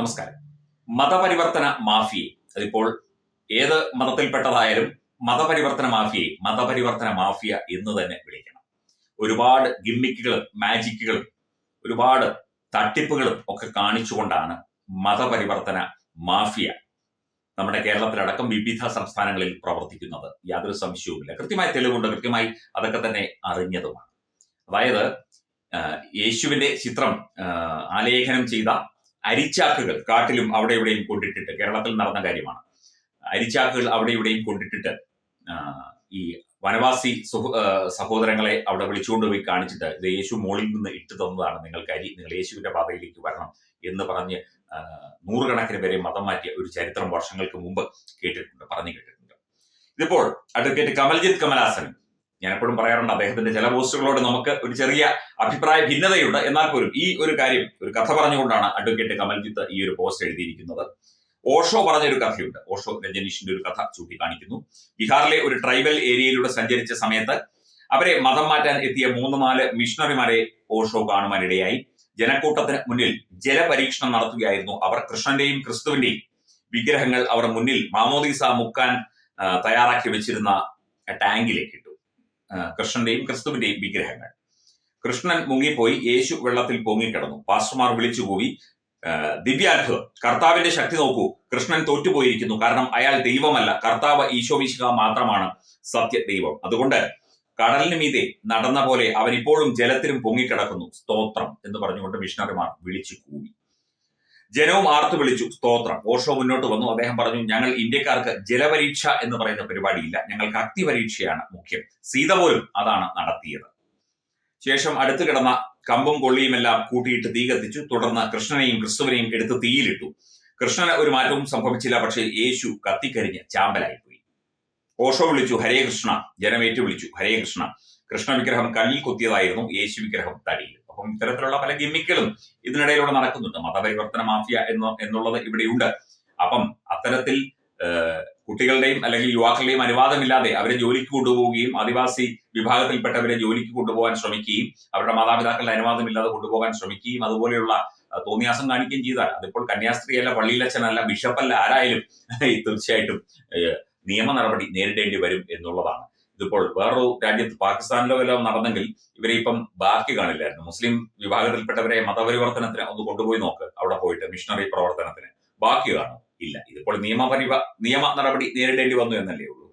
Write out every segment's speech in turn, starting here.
നമസ്കാരം. മതപരിവർത്തന മാഫിയെ. അതിപ്പോൾ ഏത് മതത്തിൽപ്പെട്ടതായാലും മതപരിവർത്തന മാഫിയെ മതപരിവർത്തന മാഫിയ എന്ന് തന്നെ വിളിക്കണം. ഒരുപാട് ഗിമ്മിക്കുകളും മാജിക്കുകളും ഒരുപാട് തട്ടിപ്പുകളും ഒക്കെ കാണിച്ചുകൊണ്ടാണ് മതപരിവർത്തന മാഫിയ നമ്മുടെ കേരളത്തിലടക്കം വിവിധ സംസ്ഥാനങ്ങളിൽ പ്രവർത്തിക്കുന്നത്. യാതൊരു സംശയവുമില്ല. കൃത്യമായ തെളിവുണ്ട്. കൃത്യമായി അതൊക്കെ തന്നെ അറിഞ്ഞതുമാണ്. അതായത് യേശുവിന്റെ ചിത്രം ആലേഖനം ചെയ്ത അരിച്ചാക്കുകൾ കാട്ടിലും അവിടെ ഇവിടെയും കൊണ്ടിട്ടിട്ട് കേരളത്തിൽ നടന്ന കാര്യമാണ്. അരിച്ചാക്കുകൾ അവിടെ ഇവിടെയും കൊണ്ടിട്ടിട്ട് ഈ വനവാസി സുഹ- സഹോദരങ്ങളെ അവിടെ വിളിച്ചുകൊണ്ട് പോയി കാണിച്ചിട്ട് ഇത് യേശു മോളിൽ നിന്ന് ഇട്ടു തന്നതാണ്. നിങ്ങൾക്ക് അരി നിങ്ങൾ യേശുവിന്റെ പാതയിലേക്ക് വരണം എന്ന് പറഞ്ഞ് നൂറുകണക്കിന് പേരെ മതം മാറ്റിയ ഒരു ചരിത്രം വർഷങ്ങൾക്ക് മുമ്പ് കേട്ടിട്ടുണ്ട് പറഞ്ഞു കേട്ടിട്ടുണ്ട്. ഇതിപ്പോൾ അഡ്വക്കേറ്റ് കമൽജിത്ത് കമലാസൻ ഞാൻ എപ്പോഴും പറയാറുണ്ട് അദ്ദേഹത്തിന്റെ ചില പോസ്റ്റുകളോട് നമുക്ക് ഒരു ചെറിയ അഭിപ്രായ ഭിന്നതയുണ്ട്. എന്നാൽ പോലും ഈ ഒരു കാര്യം ഒരു കഥ പറഞ്ഞുകൊണ്ടാണ് അഡ്വക്കേറ്റ് കമൽജിത്ത് ഈ ഒരു പോസ്റ്റ് എഴുതിയിരിക്കുന്നത്. ഓഷോ പറഞ്ഞ ഒരു കഥയുണ്ട്. ഓഷോ രജനീഷിന്റെ ഒരു കഥ ചൂണ്ടിക്കാണിക്കുന്നു. ബീഹാറിലെ ഒരു ട്രൈബൽ ഏരിയയിലൂടെ സഞ്ചരിച്ച സമയത്ത് അവരെ മതം മാറ്റാൻ എത്തിയ മൂന്ന് നാല് മിഷണറിമാരെ ഓഷോ കാണുവാനിടയായി ജനക്കൂട്ടത്തിന് മുന്നിൽ ജലപരീക്ഷണം നടത്തുകയായിരുന്നു അവർ. കൃഷ്ണന്റെയും ക്രിസ്തുവിന്റെയും വിഗ്രഹങ്ങൾ അവർ മുന്നിൽ മാമോദീസ മുക്കാൻ തയ്യാറാക്കി വെച്ചിരുന്ന ടാങ്കിലേക്ക് കൃഷ്ണന്റെയും ക്രിസ്തുവിന്റെയും വിഗ്രഹങ്ങൾ. കൃഷ്ണൻ മുങ്ങിപ്പോയി യേശു വെള്ളത്തിൽ പൊങ്ങിക്കിടന്നു പാസ്റ്റർമാർ വിളിച്ചു പോയി ദിവ്യാത്ഭുതം. കർത്താവിന്റെ ശക്തി നോക്കൂ. കൃഷ്ണൻ തോറ്റുപോയിരിക്കുന്നു. കാരണം അയാൾ ദൈവമല്ല. കർത്താവ് ഈശോമിശിക മാത്രമാണ് സത്യ ദൈവം അതുകൊണ്ട് കടലിന് മീതെ നടന്ന പോലെ അവൻ ഇപ്പോഴും ജലത്തിലും പൊങ്ങിക്കിടക്കുന്നു സ്തോത്രം എന്ന് പറഞ്ഞുകൊണ്ട് മിഷണറിമാർ വിളിച്ചു കൂവി ജനവും ആർത്തു വിളിച്ചു. സ്തോത്രം. ഓഷോ മുന്നോട്ട് വന്നു. അദ്ദേഹം പറഞ്ഞു ഞങ്ങൾ ഇന്ത്യക്കാർക്ക് ജലപരീക്ഷ എന്ന് പറയുന്ന പരിപാടിയില്ല. ഞങ്ങൾക്ക് അഗ്നി പരീക്ഷയാണ് മുഖ്യം. സീത പോലും അതാണ് നടത്തിയത്. ശേഷം അടുത്ത് കിടന്ന കമ്പും കൊള്ളിയുമെല്ലാം കൂട്ടിയിട്ട് തീ കത്തിച്ചു. തുടർന്ന് കൃഷ്ണനെയും ക്രിസ്തുവിനെയും എടുത്ത് തീയിലിട്ടു. കൃഷ്ണന് ഒരു മാറ്റവും സംഭവിച്ചില്ല. പക്ഷേ യേശു കത്തിക്കരിഞ്ഞ് ചാമ്പലായിപ്പോയി. ഓഷോ വിളിച്ചു ഹരേ കൃഷ്ണ. ജനമേറ്റു വിളിച്ചു ഹരേ കൃഷ്ണ. കൃഷ്ണ വിഗ്രഹം കണ്ണിൽ കുത്തിയതായിരുന്നു യേശു വിഗ്രഹം തടിയിൽ. അപ്പം ഇത്തരത്തിലുള്ള പല ഗിമ്മിക്കുകളും ഇതിനിടയിലൂടെ നടക്കുന്നുണ്ട്. മതപരിവർത്തന മാഫിയ എന്ന് എന്നുള്ളത് ഇവിടെയുണ്ട്. അപ്പം അത്തരത്തിൽ കുട്ടികളുടെയും അല്ലെങ്കിൽ യുവാക്കളുടെയും അനുവാദമില്ലാതെ അവരെ ജോലിക്ക് കൊണ്ടുപോവുകയും ആദിവാസി വിഭാഗത്തിൽപ്പെട്ടവരെ ജോലിക്ക് കൊണ്ടുപോകാൻ ശ്രമിക്കുകയും അവരുടെ മാതാപിതാക്കളുടെ അനുവാദമില്ലാതെ കൊണ്ടുപോകാൻ ശ്രമിക്കുകയും അതുപോലെയുള്ള തോന്നിയാസം കാണിക്കുകയും ചെയ്താൽ അതിപ്പോൾ കന്യാസ്ത്രീയല്ല പള്ളിയിലച്ഛനല്ല ബിഷപ്പല്ല ആരായാലും തീർച്ചയായിട്ടും നിയമ നടപടി നേരിടേണ്ടി വരും എന്നുള്ളതാണ്. ഇതിപ്പോൾ വേറൊരു രാജ്യത്ത് പാകിസ്ഥാനിലോ എല്ലാം നടന്നെങ്കിൽ ഇവരെ ഇപ്പം ബാക്കി കാണില്ലായിരുന്നു. മുസ്ലിം വിഭാഗത്തിൽപ്പെട്ടവരെ മതപരിവർത്തനത്തിന് ഒന്ന് കൊണ്ടുപോയി നോക്ക്. അവിടെ പോയിട്ട് മിഷണറി പ്രവർത്തനത്തിന്. ബാക്കി കാണും. ഇല്ല. ഇതിപ്പോൾ നിയമപരിവ നിയമ നടപടി നേരിടേണ്ടി വന്നു എന്നല്ലേ ഉള്ളൂ.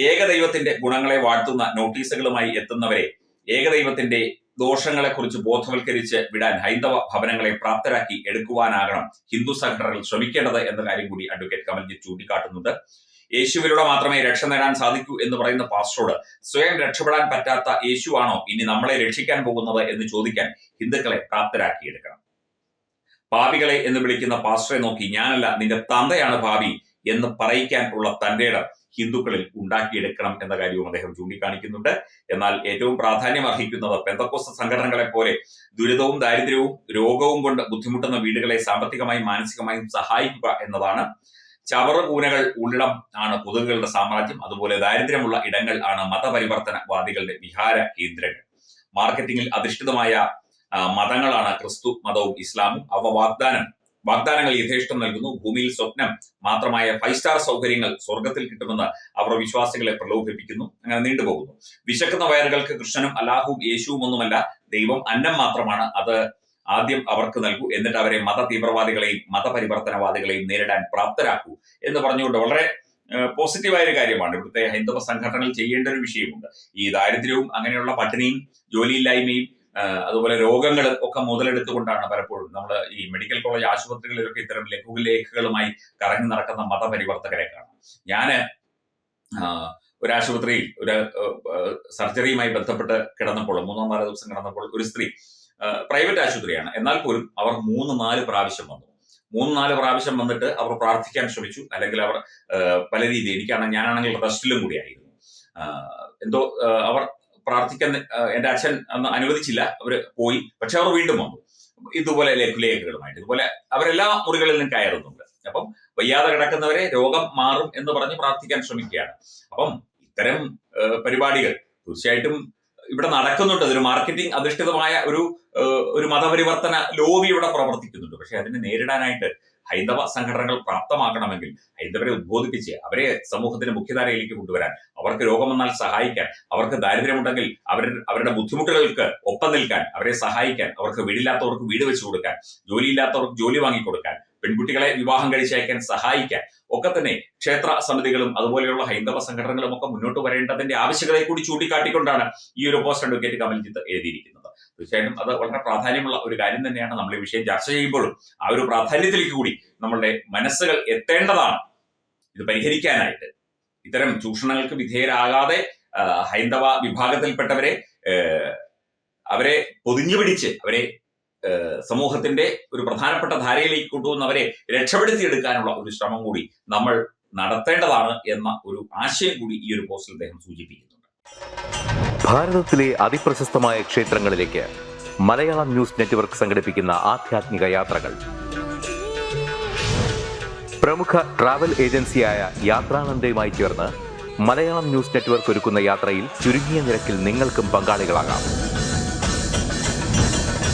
ഏകദൈവത്തിന്റെ ഗുണങ്ങളെ വാഴ്ത്തുന്ന നോട്ടീസുകളുമായി എത്തുന്നവരെ ഏകദൈവത്തിന്റെ ദോഷങ്ങളെക്കുറിച്ച് ബോധവൽക്കരിച്ച് വിടാൻ ഹൈന്ദവ ഭവനങ്ങളെ പ്രാപ്തരാക്കി എടുക്കുവാനാകണം ഹിന്ദു സംഘടനകൾ ശ്രമിക്കേണ്ടത് എന്ന കാര്യം കൂടി അഡ്വക്കേറ്റ് കമൽജിത്ത് ചൂണ്ടിക്കാട്ടുന്നുണ്ട്. യേശുവിലൂടെ മാത്രമേ രക്ഷ നേടാൻ സാധിക്കൂ എന്ന് പറയുന്ന പാസ്റ്ററോട് സ്വയം രക്ഷപ്പെടാൻ പറ്റാത്ത യേശുവാണോ ഇനി നമ്മളെ രക്ഷിക്കാൻ പോകുന്നത് എന്ന് ചോദിക്കാൻ ഹിന്ദുക്കളെ പ്രാപ്തരാക്കിയെടുക്കണം. പാപികളെ എന്ന് വിളിക്കുന്ന പാസ്റ്ററെ നോക്കി ഞാനല്ല നിന്റെ തന്തയാണ് ഭാവി എന്ന് പറയിക്കാൻ ഉള്ള തന്റെ ഹിന്ദുക്കളിൽ ഉണ്ടാക്കിയെടുക്കണം എന്ന കാര്യവും അദ്ദേഹം ചൂണ്ടിക്കാണിക്കുന്നുണ്ട്. എന്നാൽ ഏറ്റവും പ്രാധാന്യം അർഹിക്കുന്നത് പെന്തക്കോസ്ത സംഘടനകളെ പോലെ ദുരിതവും ദാരിദ്ര്യവും രോഗവും കൊണ്ട് ബുദ്ധിമുട്ടുന്ന വീടുകളെ സാമ്പത്തികമായും മാനസികമായും സഹായിക്കുക എന്നതാണ്. ചവറുകൂനകൾ ഉള്ളിടം ആണ് കൊതുകുകളുടെ സാമ്രാജ്യം. അതുപോലെ ദാരിദ്ര്യമുള്ള ഇടങ്ങൾ ആണ് മതപരിവർത്തനവാദികളുടെ വിഹാര കേന്ദ്രങ്ങൾ. മാർക്കറ്റിംഗിൽ അധിഷ്ഠിതമായ മതങ്ങളാണ് ക്രിസ്തു മതവും ഇസ്ലാമും. അവ വാഗ്ദാനം വാഗ്ദാനങ്ങൾ യഥേഷ്ടം നൽകുന്നു. ഭൂമിയിൽ സ്വപ്നം മാത്രമായ ഫൈവ് സ്റ്റാർ സൗകര്യങ്ങൾ സ്വർഗത്തിൽ കിട്ടുമെന്ന് അവർ വിശ്വാസികളെ പ്രലോഭിപ്പിക്കുന്നു. അങ്ങനെ നീണ്ടുപോകുന്നു. വിശക്കുന്ന വയറുകൾക്ക് കൃഷ്ണനും അല്ലാഹുവും യേശുവും ഒന്നുമല്ല ദൈവം അന്നം മാത്രമാണ്. അത് ആദ്യം അവർക്ക് നൽകൂ. എന്നിട്ട് അവരെ മത തീവ്രവാദികളെയും മതപരിവർത്തനവാദികളെയും നേരിടാൻ പ്രാപ്തരാക്കൂ എന്ന് പറഞ്ഞുകൊണ്ട് വളരെ പോസിറ്റീവായ ഒരു കാര്യമാണ്. ഇവിടുത്തെ ഹൈന്ദവ സംഘടനകൾ ചെയ്യേണ്ട ഒരു വിഷയമുണ്ട്. ഈ ദാരിദ്ര്യവും അങ്ങനെയുള്ള പട്ടിണിയും ജോലിയില്ലായ്മയും അതുപോലെ രോഗങ്ങൾ ഒക്കെ മുതലെടുത്തുകൊണ്ടാണ് പലപ്പോഴും നമ്മൾ ഈ മെഡിക്കൽ കോളേജ് ആശുപത്രികളിലൊക്കെ ഇത്തരം ലഘുലേഖകളുമായി കറങ്ങി നടക്കുന്ന മതപരിവർത്തകരെ കാണാം. ഞാൻ ഒരു ആശുപത്രിയിൽ ഒരു സർജറിയുമായി ബന്ധപ്പെട്ട് കിടന്നപ്പോൾ മൂന്നോ നാലോ ദിവസം കിടന്നപ്പോൾ ഒരു സ്ത്രീ പ്രൈവറ്റ് ആശുപത്രിയാണ്. എന്നാൽ പോലും അവർ മൂന്ന് നാല് പ്രാവശ്യം വന്നു. മൂന്ന് നാല് പ്രാവശ്യം വന്നിട്ട് അവർ പ്രാർത്ഥിക്കാൻ ശ്രമിച്ചു. അല്ലെങ്കിൽ അവർ പല രീതി എനിക്കാണെങ്കിൽ ഞാനാണെങ്കിൽ റെസ്റ്റിലും കൂടിയായിരുന്നു. എന്തോ അവർ പ്രാർത്ഥിക്കാൻ എന്റെ അച്ഛൻ അന്ന് അനുവദിച്ചില്ല. അവർ പോയി. പക്ഷെ അവർ വീണ്ടും വന്നു. ഇതുപോലെ ലേഖുലേഖകളുമായിട്ട് ഇതുപോലെ അവരെല്ലാ മുറികളിലും കയറുന്നുണ്ട്. അപ്പം വയ്യാതെ കിടക്കുന്നവരെ രോഗം മാറും എന്ന് പറഞ്ഞ് പ്രാർത്ഥിക്കാൻ ശ്രമിക്കുകയാണ്. അപ്പം ഇത്തരം പരിപാടികൾ തീർച്ചയായിട്ടും ഇവിടെ നടക്കുന്നുണ്ട്. അതൊരു മാർക്കറ്റിംഗ് അധിഷ്ഠിതമായ ഒരു ഒരു മതപരിവർത്തന ലോബി ഇവിടെ പ്രവർത്തിക്കുന്നുണ്ട്. പക്ഷെ അതിനെ നേരിടാനായിട്ട് ഹൈന്ദവ സംഘടനകൾ പ്രാപ്തമാക്കണമെങ്കിൽ ഹൈന്ദവരെ ഉദ്ബോധിപ്പിച്ച് അവരെ സമൂഹത്തിന്റെ മുഖ്യധാരയിലേക്ക് കൊണ്ടുവരാൻ അവർക്ക് രോഗം വന്നാൽ സഹായിക്കാൻ അവർക്ക് ദാരിദ്ര്യമുണ്ടെങ്കിൽ അവർ അവരുടെ ബുദ്ധിമുട്ടുകൾക്ക് ഒപ്പം നിൽക്കാൻ അവരെ സഹായിക്കാൻ അവർക്ക് വീടില്ലാത്തവർക്ക് വീട് വെച്ചു കൊടുക്കാൻ ജോലിയില്ലാത്തവർക്ക് ജോലി വാങ്ങിക്കൊടുക്കാൻ പെൺകുട്ടികളെ വിവാഹം കഴിച്ചയക്കാൻ സഹായിക്കാൻ ഒക്കെ തന്നെ ക്ഷേത്ര സമിതികളും അതുപോലെയുള്ള ഹൈന്ദവ സംഘടനകളും ഒക്കെ മുന്നോട്ട് വരേണ്ടതിന്റെ ആവശ്യകതയെ കൂടി ചൂണ്ടിക്കാട്ടിക്കൊണ്ടാണ് ഈ ഒരു പോസ്റ്റ് അഡ്വക്കേറ്റ് കമൽജിത്ത് എഴുതിയിരിക്കുന്നത്. തീർച്ചയായും അത് വളരെ പ്രാധാന്യമുള്ള ഒരു കാര്യം തന്നെയാണ് നമ്മൾ ഈ വിഷയം ചർച്ച ചെയ്യുമ്പോഴും ആ ഒരു പ്രാധാന്യത്തിലേക്ക് കൂടി നമ്മളുടെ മനസ്സുകൾ എത്തേണ്ടതാണ്. ഇത് പരിഹരിക്കാനായിട്ട്. ഇത്തരം ചൂഷണങ്ങൾക്ക് വിധേയരാകാതെ ഹൈന്ദവ വിഭാഗത്തിൽപ്പെട്ടവരെ അവരെ പൊതിഞ്ഞു പിടിച്ച് അവരെ സമൂഹത്തിന്റെ ഒരു പ്രധാനപ്പെട്ട ധാരയിലേക്ക് കൊണ്ടുവന്നവരെ രക്ഷപ്പെടുത്തിയെടുക്കാനുള്ള ഒരു ശ്രമം കൂടി നമ്മൾ നടത്തേണ്ടതാണ് എന്ന ഒരു ആശയം കൂടി ഈ ഒരു പോസ്റ്റിൽ അദ്ദേഹം സൂചിപ്പിക്കുന്നുണ്ട്. ഭാരതത്തിലെ അതിപ്രശസ്തമായ ക്ഷേത്രങ്ങളിലേക്ക് മലയാളം ന്യൂസ് നെറ്റ്വർക്ക് സംഘടിപ്പിക്കുന്ന ആധ്യാത്മിക യാത്രകൾ. പ്രമുഖ ട്രാവൽ ഏജൻസിയായ യാത്രാനന്ദയുമായി ചേർന്ന് മലയാളം ന്യൂസ് നെറ്റ്വർക്ക് ഒരുക്കുന്ന യാത്രയിൽ ചുരുങ്ങിയ നിരക്കിൽ നിങ്ങൾക്കും പങ്കാളികളാകാം.